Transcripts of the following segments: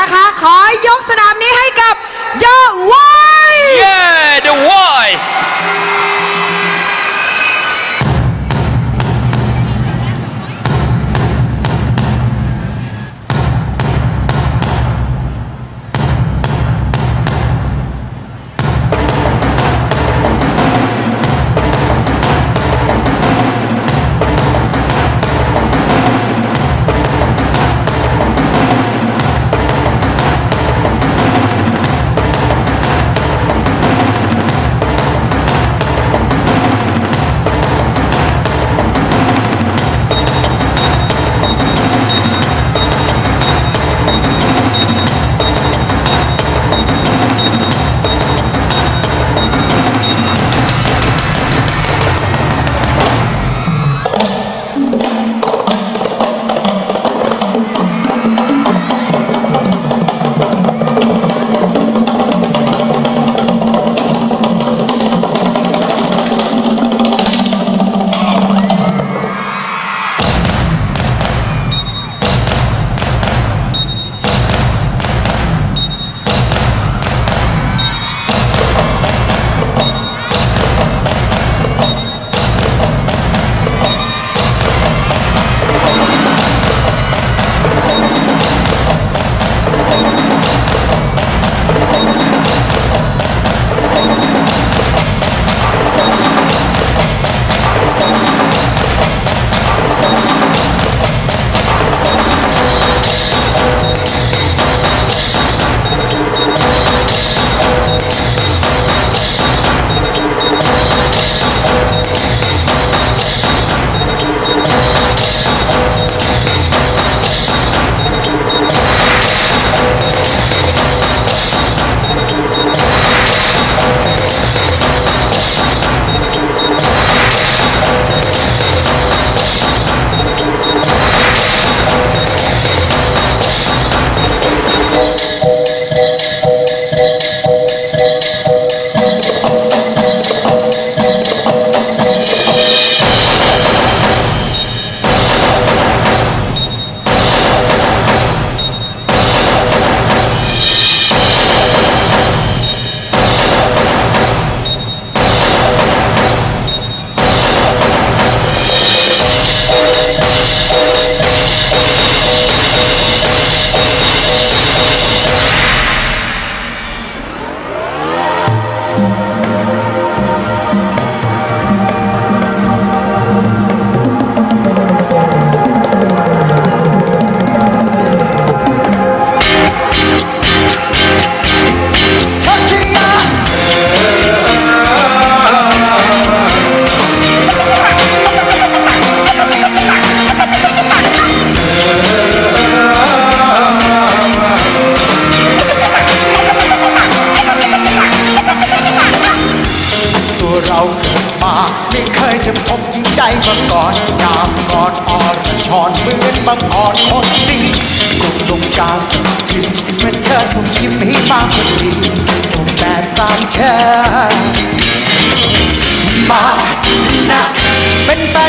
นะคะ ข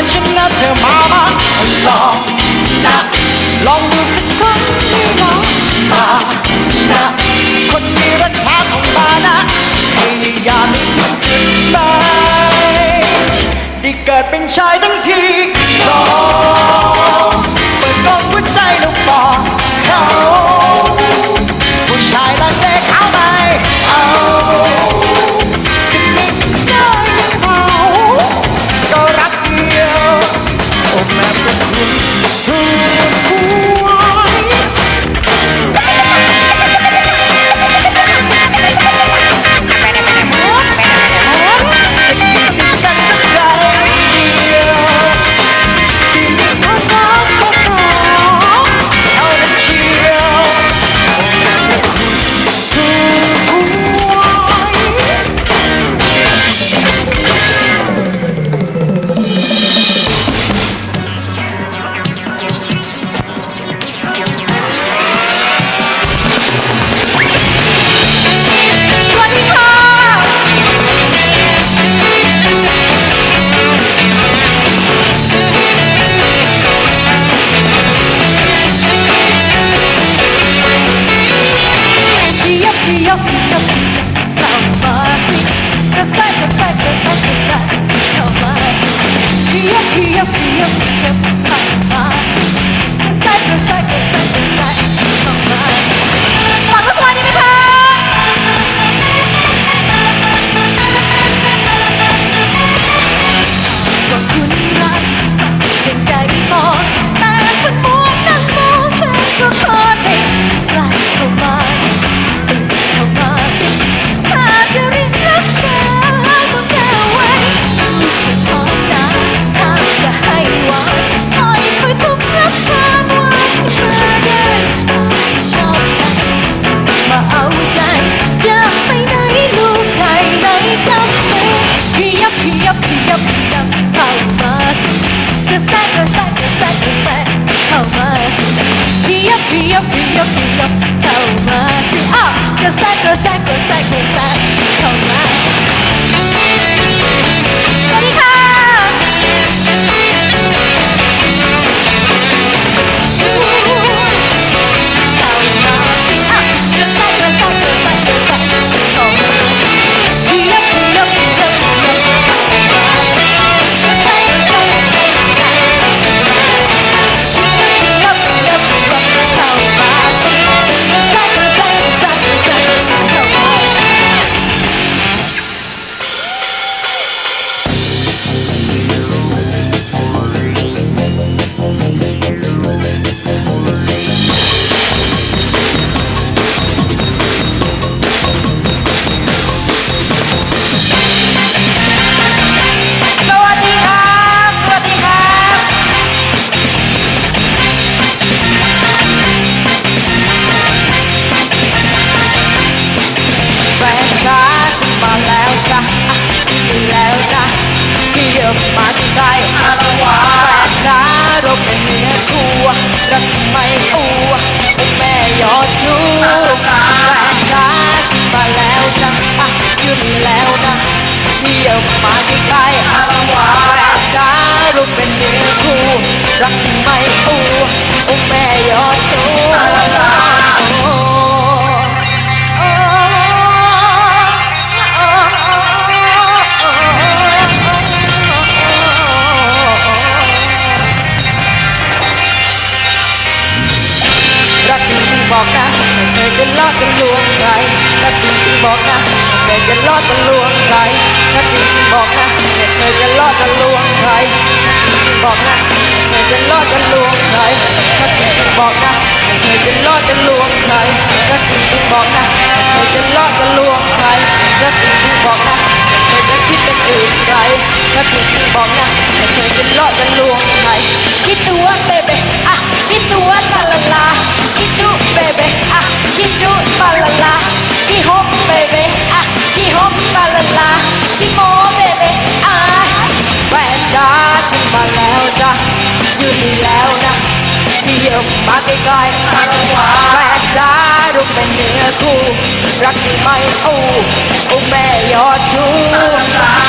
นแฟนฉันนะเธอมามางลองนะลองดูสักครั้งนี่ลองมานะคนมีรักษาของมานะพยายามไม่ทิ้งจุดหมายได้เกิดเป็นชายทั้งทีลองเปิดกล้องหัวใจแล้วบอกเขาผู้ชายรักเด็กเอาไหม รักไม่อูเป็นแม่ยอดชูแฟนขาขึ้นมาแล้วนะอะอยู่นี่แล้วนะเที่ยวมาใกล้อารวาแฟนจ้าเราเป็นเนื้อคู่รักไม่อูเป็นแม่ยอดชู จะลอดจะลวงใครรักจริงบอกนะเคยจะลอดจะลวงใครรักจริงบอกนะเคยจะลอดจะลวงใครรักจริงบอกนะเคยจะลอดจะลวงใครรักจริงบอกนะเคยจะลอดจะลวงใครรักจริงบอกนะเคยจะลอดจะลวงใครรักจริงบอกนะเคยจะคิดเป็นอื่นใครรักจริงบอกนะเคยจะลอดจะลวงใครคิดตัวเบเบอะคิดตัวลาลลาคิดจุเบเบ อ่จุลาลาลาคิดฮบเบเบอะคิดฮบลาลาลาคิดโมเบเบอะแฟนจ้าฉันมาแล้วจ้ะอยู่นี่แล้วนะพี่เยี่ยมมาใกล้ๆแฟนจ้าดูเป็นเนื้อคู่รักที่ไม่อู้อู้แม่ยอดชู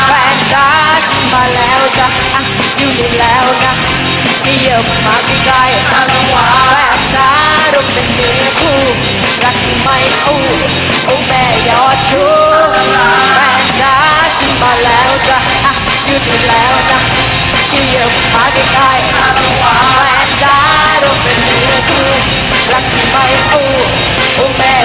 แฟนจ้าฉันมาแล้วจ้ะอะอยู่นี่แล้วนะ พี่เยี่ยมมาใกล้ๆแฟนจ้าดูเป็นเนื้อคู่รักที่ไม่อู้อู้แม่ยอดชูแฟนจ้าฉันมาแล้วจ้ะอะอยู่แล้วนะพี่เยี่ยมมาใกล้ๆแฟนจ้าดูเป็นเนื้อคู่รักที่ไม่อู้อู้แม่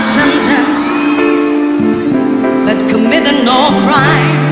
sentence, but committed no crimes.